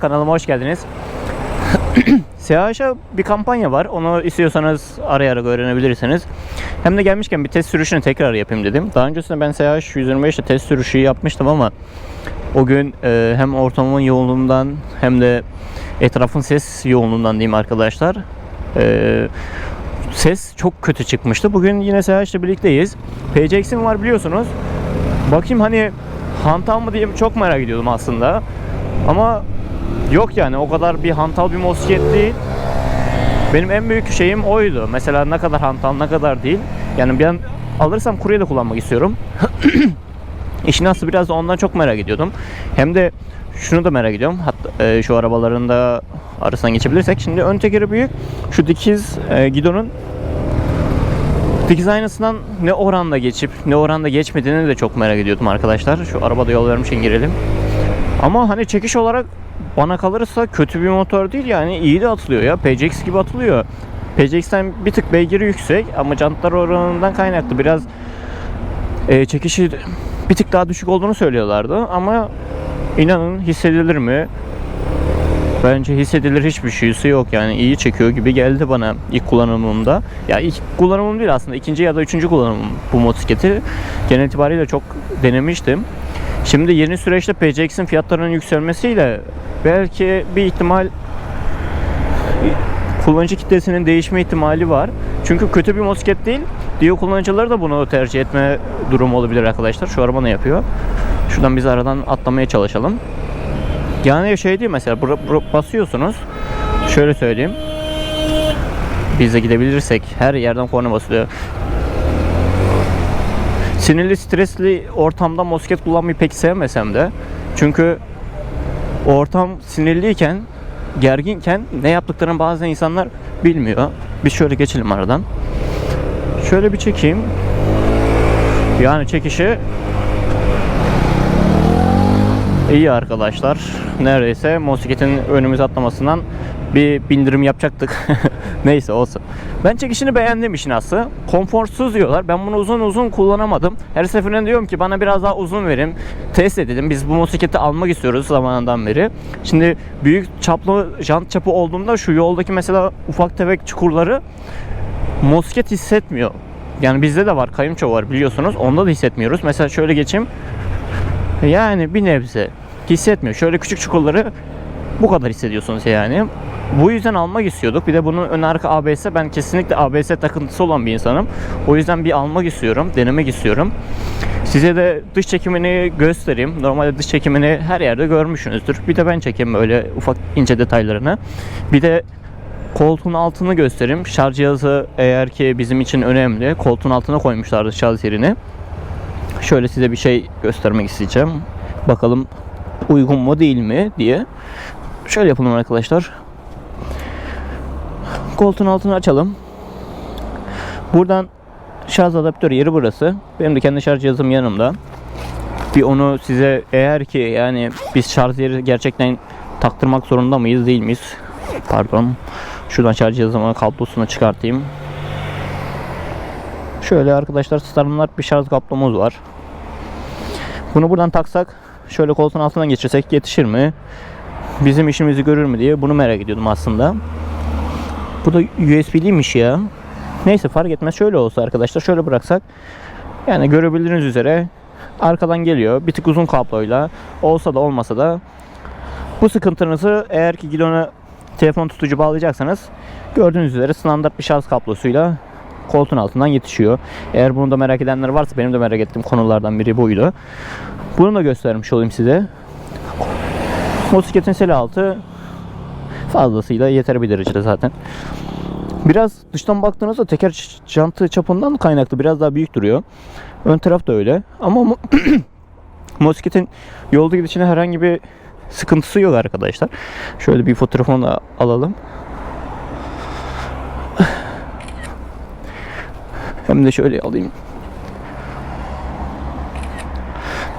Kanalıma hoş geldiniz. SH'a bir kampanya var. Onu istiyorsanız arayarak öğrenebilirsiniz. Hem de gelmişken bir test sürüşünü tekrar yapayım dedim. Daha öncesinde ben SH 125'te test sürüşü yapmıştım ama o gün e, hem ortamın yoğunluğundan hem de etrafın ses yoğunluğundan diyeyim arkadaşlar. E, ses çok kötü çıkmıştı. Bugün yine ile birlikteyiz. PCX'im var biliyorsunuz. Bakayım hani hantal mı diye çok merak ediyordum aslında. Ama yok yani o kadar bir hantal bir motosiklet değil. Benim en büyük şeyim oydu. Mesela ne kadar hantal ne kadar değil. Yani ben alırsam kurye de kullanmak istiyorum. İşin aslı biraz da ondan çok merak ediyordum. Hem de şunu da merak ediyorum. Hatta e, şu arabaların da arasından geçebilirsek. Şimdi ön tekeri büyük. Şu dikiz e, gidonun dikiz aynasından ne oranda geçip ne oranda geçmediğini de çok merak ediyordum arkadaşlar. Şu arabada yol vermiş için girelim. Ama hani çekiş olarak bana kalırsa kötü bir motor değil yani iyi de atılıyor ya. PCX gibi atılıyor. PCX'ten bir tık beygiri yüksek ama jantlar oranından kaynaklı biraz e, çekişi bir tık daha düşük olduğunu söylüyorlardı ama inanın hissedilir mi? Bence hissedilir hiçbir şeysi yok yani iyi çekiyor gibi geldi bana ilk kullanımımda. Ya ilk kullanımım değil aslında ikinci ya da üçüncü kullanımım bu motosikleti. Genel itibariyle çok denemiştim. Şimdi yeni süreçte PCX'in fiyatlarının yükselmesiyle belki bir ihtimal kullanıcı kitlesinin değişme ihtimali var. Çünkü kötü bir motosiklet değil. Diyor kullanıcıları da bunu tercih etme durumu olabilir arkadaşlar. Şu araba ne yapıyor? Şuradan biz aradan atlamaya çalışalım. Yani şey değil mesela basıyorsunuz. Şöyle söyleyeyim. Biz de gidebilirsek her yerden korna basılıyor. Sinirli, stresli ortamda motosiklet kullanmayı pek sevmesem de. Çünkü ortam sinirliyken, gerginken ne yaptıklarını bazen insanlar bilmiyor. Biz şöyle geçelim aradan. Şöyle bir çekeyim. Yani çekişi iyi arkadaşlar. Neredeyse motosikletin önümüze atlamasından bir bindirim yapacaktık. Neyse olsun. Ben çekişini beğendim işin aslı. Konforsuz diyorlar. Ben bunu uzun uzun kullanamadım. Her seferinde diyorum ki bana biraz daha uzun verin. Test edelim. Biz bu motosikleti almak istiyoruz zamanından beri. Şimdi büyük çaplı jant çapı olduğunda şu yoldaki mesela ufak tefek çukurları motosiklet hissetmiyor. Yani bizde de var kayınço var biliyorsunuz. Onda da hissetmiyoruz. Mesela şöyle geçeyim. Yani bir nebze hissetmiyor. Şöyle küçük çukurları bu kadar hissediyorsunuz yani. Bu yüzden almak istiyorduk. Bir de bunun ön arka ABS ben kesinlikle ABS takıntısı olan bir insanım. O yüzden bir almak istiyorum, denemek istiyorum. Size de dış çekimini göstereyim. Normalde dış çekimini her yerde görmüşsünüzdür. Bir de ben çekeyim böyle ufak ince detaylarını. Bir de koltuğun altını göstereyim. Şarj cihazı eğer ki bizim için önemli. Koltuğun altına koymuşlardı şarj yerini. Şöyle size bir şey göstermek isteyeceğim. Bakalım uygun mu değil mi diye. Şöyle yapalım arkadaşlar. Koltuğun altını açalım. Buradan şarj adaptörü yeri burası. Benim de kendi şarj cihazım yanımda. Bir onu size eğer ki yani biz şarj yeri gerçekten taktırmak zorunda mıyız değil miyiz? Pardon. Şuradan şarj cihazımın kablosunu çıkartayım. Şöyle arkadaşlar standart bir şarj kablomuz var. Bunu buradan taksak şöyle koltuğun altından geçirsek yetişir mi? Bizim işimizi görür mü diye bunu merak ediyordum aslında. Bu da USB'liymiş ya. Neyse fark etmez. Şöyle olsa arkadaşlar şöyle bıraksak yani görebildiğiniz üzere arkadan geliyor. Bir tık uzun kabloyla olsa da olmasa da bu sıkıntınızı eğer ki gidona telefon tutucu bağlayacaksanız gördüğünüz üzere standart bir şarj kablosuyla koltuğun altından yetişiyor. Eğer bunu da merak edenler varsa benim de merak ettiğim konulardan biri buydu. Bunu da göstermiş olayım size. Motosikletin sel altı fazlasıyla yeter bir derecede zaten. Biraz dıştan baktığınızda teker jantı çapından kaynaklı biraz daha büyük duruyor. Ön taraf da öyle. Ama mo- motosikletin yolda gidişine herhangi bir sıkıntısı yok arkadaşlar. Şöyle bir fotoğrafını da alalım. Hem de şöyle alayım.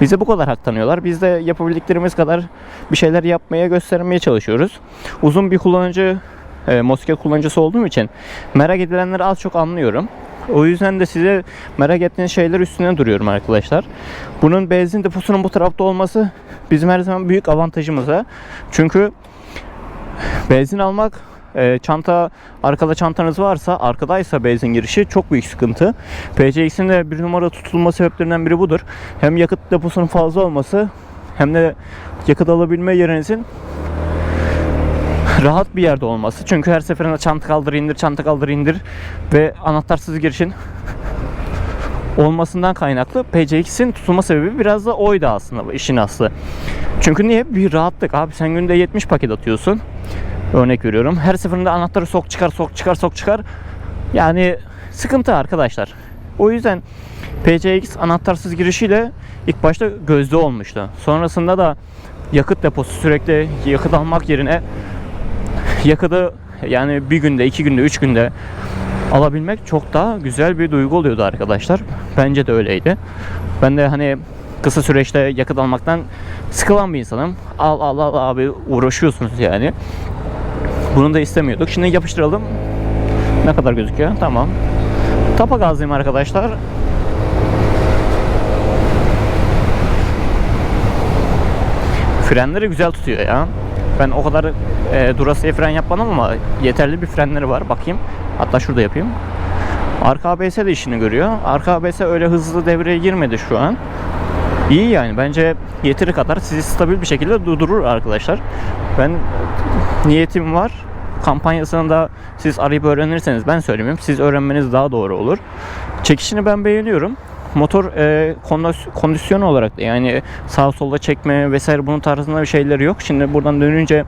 Bize bu kadar hak tanıyorlar. Biz de yapabildiklerimiz kadar bir şeyler yapmaya göstermeye çalışıyoruz. Uzun bir kullanıcı, e, motosiklet kullanıcısı olduğum için merak edilenleri az çok anlıyorum. O yüzden de size merak ettiğiniz şeyler üstüne duruyorum arkadaşlar. Bunun benzin deposunun bu tarafta olması bizim her zaman büyük avantajımıza. Çünkü benzin almak e, çanta arkada çantanız varsa arkadaysa benzin girişi çok büyük sıkıntı. PCX'in de bir numara tutulma sebeplerinden biri budur. Hem yakıt deposunun fazla olması hem de yakıt alabilme yerinizin rahat bir yerde olması. Çünkü her seferinde çanta kaldır indir, çanta kaldır indir ve anahtarsız girişin olmasından kaynaklı PCX'in tutulma sebebi biraz da oydu aslında işin aslı. Çünkü niye? Bir rahatlık. Abi sen günde 70 paket atıyorsun. Örnek veriyorum. Her seferinde anahtarı sok çıkar, sok çıkar, sok çıkar. Yani sıkıntı arkadaşlar. O yüzden PCX anahtarsız girişiyle ilk başta gözde olmuştu. Sonrasında da yakıt deposu sürekli yakıt almak yerine yakıtı yani bir günde, iki günde, üç günde alabilmek çok daha güzel bir duygu oluyordu arkadaşlar. Bence de öyleydi. Ben de hani kısa süreçte yakıt almaktan sıkılan bir insanım. Al al al abi uğraşıyorsunuz yani. Bunu da istemiyorduk. Şimdi yapıştıralım. Ne kadar gözüküyor? Tamam. Tapa gazlayayım arkadaşlar. Frenleri güzel tutuyor ya. Ben o kadar e, durasıya fren yapmadım ama yeterli bir frenleri var. Bakayım. Hatta şurada yapayım. Arka ABS de işini görüyor. Arka ABS öyle hızlı devreye girmedi şu an. İyi yani bence yeteri kadar sizi stabil bir şekilde durdurur arkadaşlar. Ben niyetim var. Kampanyasını da siz arayıp öğrenirseniz ben söylemeyeyim. Siz öğrenmeniz daha doğru olur. Çekişini ben beğeniyorum. Motor e, kondis- kondisyon olarak da yani sağ solda çekme vesaire bunun tarzında bir şeyleri yok. Şimdi buradan dönünce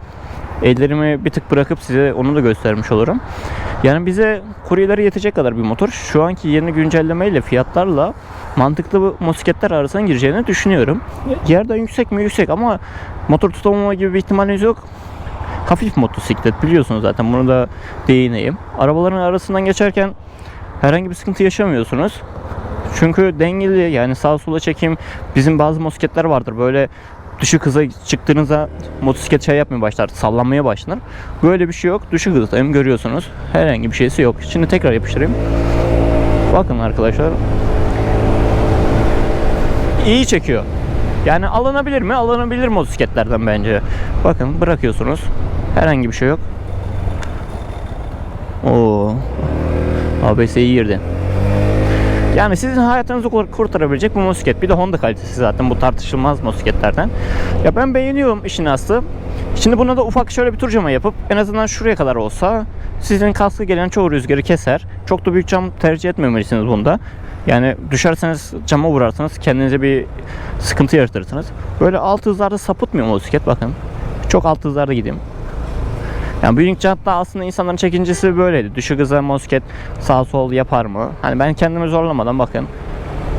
ellerimi bir tık bırakıp size onu da göstermiş olurum. Yani bize kuryelere yetecek kadar bir motor. Şu anki yeni güncellemeyle fiyatlarla mantıklı bu motosikletler arasına gireceğini düşünüyorum. Yerden yüksek mi yüksek ama motor tutamama gibi bir ihtimaliniz yok. Hafif motosiklet biliyorsunuz zaten bunu da değineyim. Arabaların arasından geçerken herhangi bir sıkıntı yaşamıyorsunuz. Çünkü dengeli yani sağa sola çekim bizim bazı motosikletler vardır böyle düşük hıza çıktığınızda motosiklet şey yapmaya başlar sallanmaya başlar. Böyle bir şey yok. Düşük hızdayım görüyorsunuz. Herhangi bir şeysi yok. Şimdi tekrar yapıştırayım. Bakın arkadaşlar. İyi çekiyor. Yani alınabilir mi? Alınabilir motosikletlerden bence. Bakın bırakıyorsunuz. Herhangi bir şey yok. Oo. ABS'yi girdi. Yani sizin hayatınızı kur- kurtarabilecek bir motosiklet. Bir de Honda kalitesi zaten bu tartışılmaz motosikletlerden. Ya ben beğeniyorum işin aslı. Şimdi buna da ufak şöyle bir turcama yapıp en azından şuraya kadar olsa sizin kaskı gelen çoğu rüzgarı keser. Çok da büyük cam tercih etmemelisiniz bunda. Yani düşerseniz cama vurarsanız kendinize bir sıkıntı yaratırsınız. Böyle alt hızlarda sapıtmıyor motosiklet bakın. Çok alt hızlarda gideyim. Yani büyük jantla aslında insanların çekincesi böyleydi. Düşük hıza motosiklet sağ sol yapar mı? Hani ben kendimi zorlamadan bakın.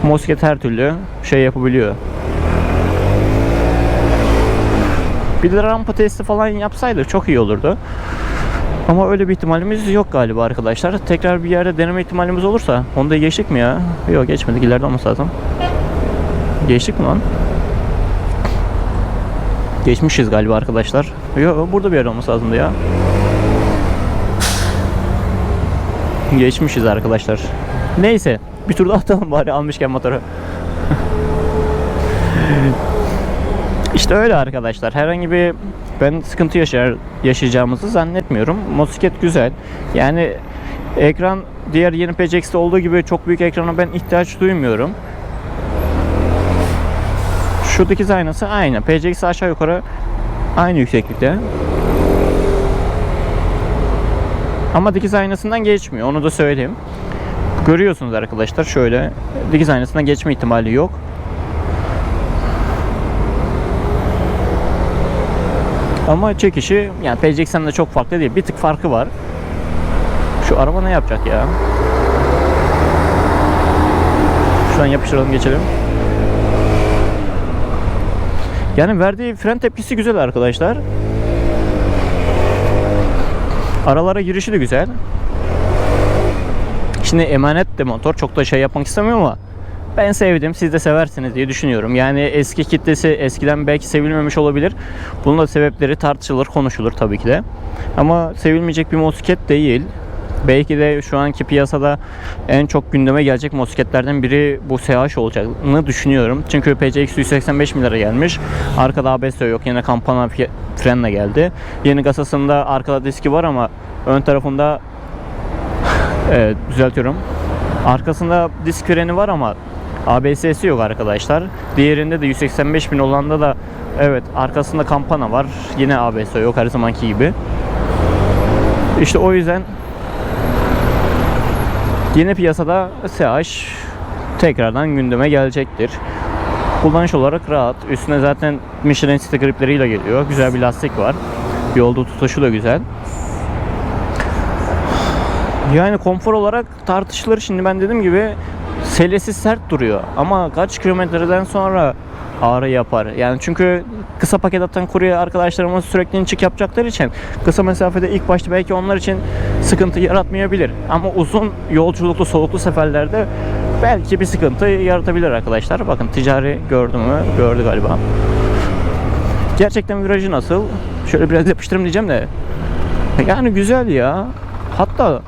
Motosiklet her türlü şey yapabiliyor. Bir de rampa testi falan yapsaydı çok iyi olurdu. Ama öyle bir ihtimalimiz yok galiba arkadaşlar. Tekrar bir yerde deneme ihtimalimiz olursa Honda'yı geçtik mi ya? Yok geçmedik ileride olması lazım. Geçtik mi lan? Geçmişiz galiba arkadaşlar. Yok burada bir yer olması lazımdı ya. Geçmişiz arkadaşlar. Neyse bir tur daha atalım bari almışken motoru. işte öyle arkadaşlar. Herhangi bir ben sıkıntı yaşar yaşayacağımızı zannetmiyorum. Motosiklet güzel. Yani ekran diğer yeni PCX'te olduğu gibi çok büyük ekrana ben ihtiyaç duymuyorum. Şu dikiz aynası aynı. PCX aşağı yukarı aynı yükseklikte. Ama dikiz aynasından geçmiyor. Onu da söyleyeyim. Görüyorsunuz arkadaşlar şöyle. Dikiz aynasından geçme ihtimali yok. Ama çekişi yani PCX'den de çok farklı değil. Bir tık farkı var. Şu araba ne yapacak ya? Şuradan yapıştıralım geçelim. Yani verdiği fren tepkisi güzel arkadaşlar. Aralara girişi de güzel. Şimdi emanet de motor çok da şey yapmak istemiyorum ama ben sevdim. Siz de seversiniz diye düşünüyorum. Yani eski kitlesi eskiden belki sevilmemiş olabilir. Bunun da sebepleri tartışılır, konuşulur tabii ki de. Ama sevilmeyecek bir motosiklet değil. Belki de şu anki piyasada en çok gündeme gelecek motosikletlerden biri bu SH olacağını düşünüyorum. Çünkü PCX 185 bin lira gelmiş. Arkada ABS yok. Yine kampana frenle geldi. Yeni kasasında arkada diski var ama ön tarafında Evet, düzeltiyorum. Arkasında disk freni var ama ABS'si yok arkadaşlar. Diğerinde de 185 bin olanda da evet arkasında kampana var. Yine ABS yok her zamanki gibi. İşte o yüzden yeni piyasada SH tekrardan gündeme gelecektir. Kullanış olarak rahat. Üstüne zaten Michelin City gripleriyle geliyor. Güzel bir lastik var. Yolda tutuşu da güzel. Yani konfor olarak tartışılır. Şimdi ben dediğim gibi selesi sert duruyor. Ama kaç kilometreden sonra ağrı yapar. Yani çünkü kısa paket atan kurye arkadaşlarımız sürekli çık yapacakları için kısa mesafede ilk başta belki onlar için sıkıntı yaratmayabilir. Ama uzun yolculuklu soluklu seferlerde belki bir sıkıntı yaratabilir arkadaşlar. Bakın ticari gördü mü? Gördü galiba. Gerçekten virajı nasıl? Şöyle biraz yapıştırım diyeceğim de. Yani güzel ya. Hatta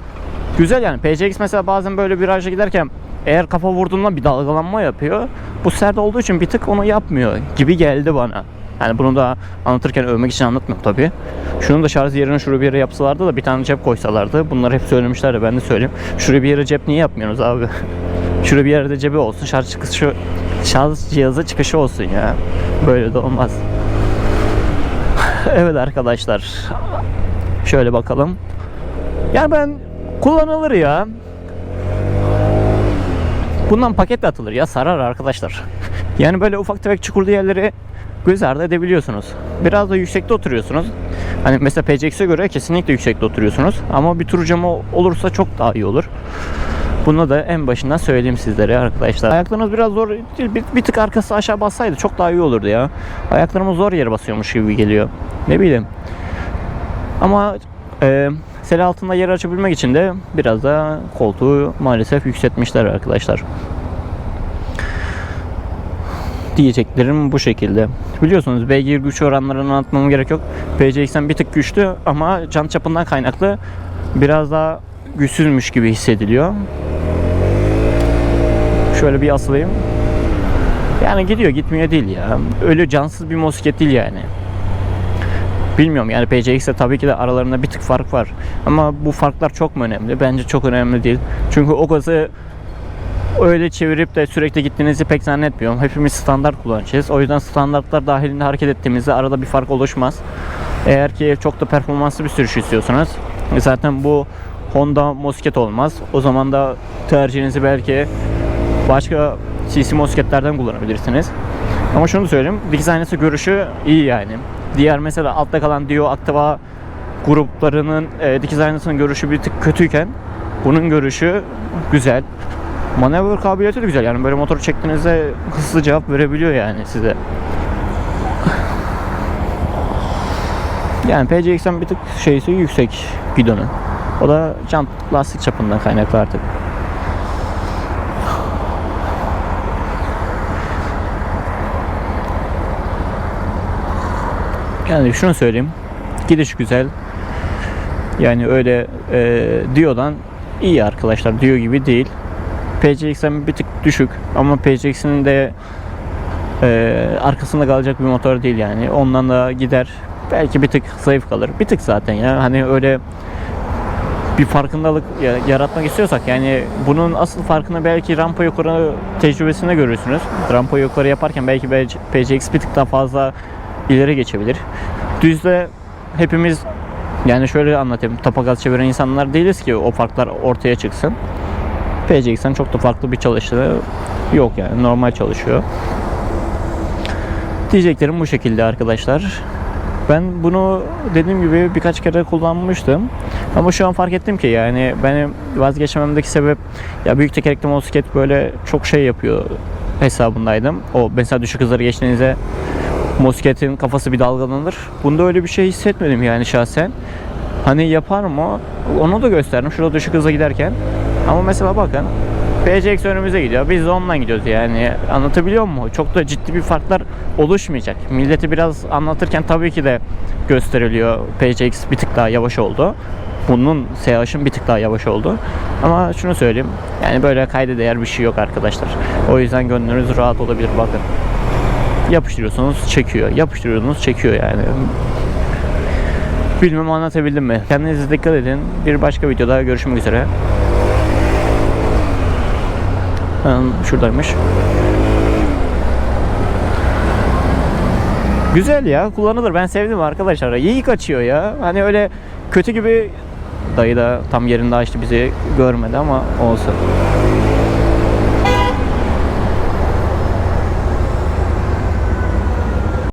güzel yani. PCX mesela bazen böyle viraja giderken eğer kafa vurduğunda bir dalgalanma yapıyor. Bu sert olduğu için bir tık onu yapmıyor gibi geldi bana. Yani bunu da anlatırken övmek için anlatmıyorum tabii. Şunun da şarj yerini şuraya bir yere yapsalardı da bir tane cep koysalardı. Bunları hep söylemişlerdi ben de söyleyeyim. Şuraya bir yere cep niye yapmıyorsunuz abi? Şuraya bir yerde cebi olsun. Şarj çıkışı şarj cihazı çıkışı olsun ya. Böyle de olmaz. evet arkadaşlar. Şöyle bakalım. Yani ben kullanılır ya. Bundan paket de atılır ya sarar arkadaşlar. Yani böyle ufak tefek çukurlu yerleri göz ardı edebiliyorsunuz. Biraz da yüksekte oturuyorsunuz. Hani mesela PCX'e göre kesinlikle yüksekte oturuyorsunuz. Ama bir tur camı olursa çok daha iyi olur. Bunu da en başından söyleyeyim sizlere arkadaşlar. Ayaklarınız biraz zor değil. Bir, bir tık arkası aşağı bassaydı çok daha iyi olurdu ya. Ayaklarımız zor yere basıyormuş gibi geliyor. Ne bileyim. Ama e, sel altında yer açabilmek için de biraz da koltuğu maalesef yükseltmişler arkadaşlar. Diyeceklerim bu şekilde. Biliyorsunuz beygir güç oranlarını anlatmama gerek yok. PCX'den bir tık güçlü ama can çapından kaynaklı biraz daha güçsüzmüş gibi hissediliyor. Şöyle bir asılayım. Yani gidiyor gitmiyor değil ya. Öyle cansız bir motosiklet değil yani. Bilmiyorum yani PCX'e tabii ki de aralarında bir tık fark var. Ama bu farklar çok mu önemli? Bence çok önemli değil. Çünkü o gazı öyle çevirip de sürekli gittiğinizi pek zannetmiyorum. Hepimiz standart kullanacağız. O yüzden standartlar dahilinde hareket ettiğimizde arada bir fark oluşmaz. Eğer ki çok da performanslı bir sürüş istiyorsanız zaten bu Honda motosiklet olmaz. O zaman da tercihinizi belki başka CC motosikletlerden kullanabilirsiniz. Ama şunu söyleyeyim. Dikiz aynası görüşü iyi yani. Diğer mesela altta kalan Dio, Activa gruplarının e, dikiz aynasının görüşü bir tık kötüyken bunun görüşü güzel. Manevra kabiliyeti de güzel. Yani böyle motoru çektiğinizde hızlı cevap verebiliyor yani size. Yani PCX'den bir tık şeysi yüksek gidonu. O da jant lastik çapından kaynaklı artık. Yani şunu söyleyeyim. Gidiş güzel. Yani öyle e, Dio'dan iyi arkadaşlar. Dio gibi değil. PCX'den bir tık düşük ama PCX'in de e, arkasında kalacak bir motor değil yani. Ondan da gider. Belki bir tık zayıf kalır. Bir tık zaten ya. Hani öyle bir farkındalık ya- yaratmak istiyorsak yani bunun asıl farkını belki rampa yukarı tecrübesinde görürsünüz. Rampa yukarı yaparken belki PCX bir tık daha fazla ileri geçebilir. Düzde hepimiz yani şöyle anlatayım. Tapa gaz çeviren insanlar değiliz ki o farklar ortaya çıksın. PCX'ten çok da farklı bir çalıştığı yok yani normal çalışıyor. Diyeceklerim bu şekilde arkadaşlar. Ben bunu dediğim gibi birkaç kere kullanmıştım. Ama şu an fark ettim ki yani benim vazgeçmemdeki sebep ya büyük tekerlekli motosiklet böyle çok şey yapıyor hesabındaydım. O mesela düşük hızları geçtiğinizde motosikletin kafası bir dalgalanır. Bunda öyle bir şey hissetmedim yani şahsen. Hani yapar mı? Onu da gösterdim. Şurada düşük hıza giderken. Ama mesela bakın PCX önümüze gidiyor. Biz de ondan gidiyoruz yani. Anlatabiliyor muyum? Çok da ciddi bir farklar oluşmayacak. Milleti biraz anlatırken tabii ki de gösteriliyor. PCX bir tık daha yavaş oldu. Bunun SH'ın bir tık daha yavaş oldu. Ama şunu söyleyeyim. Yani böyle kayda değer bir şey yok arkadaşlar. O yüzden gönlünüz rahat olabilir bakın. Yapıştırıyorsunuz çekiyor. Yapıştırıyorsunuz çekiyor yani. Bilmem anlatabildim mi? Kendinize dikkat edin. Bir başka videoda görüşmek üzere. Hmm, şuradaymış. Güzel ya kullanılır. Ben sevdim arkadaşlar. İyi kaçıyor ya. Hani öyle kötü gibi dayı da tam yerinde açtı bizi görmedi ama olsun.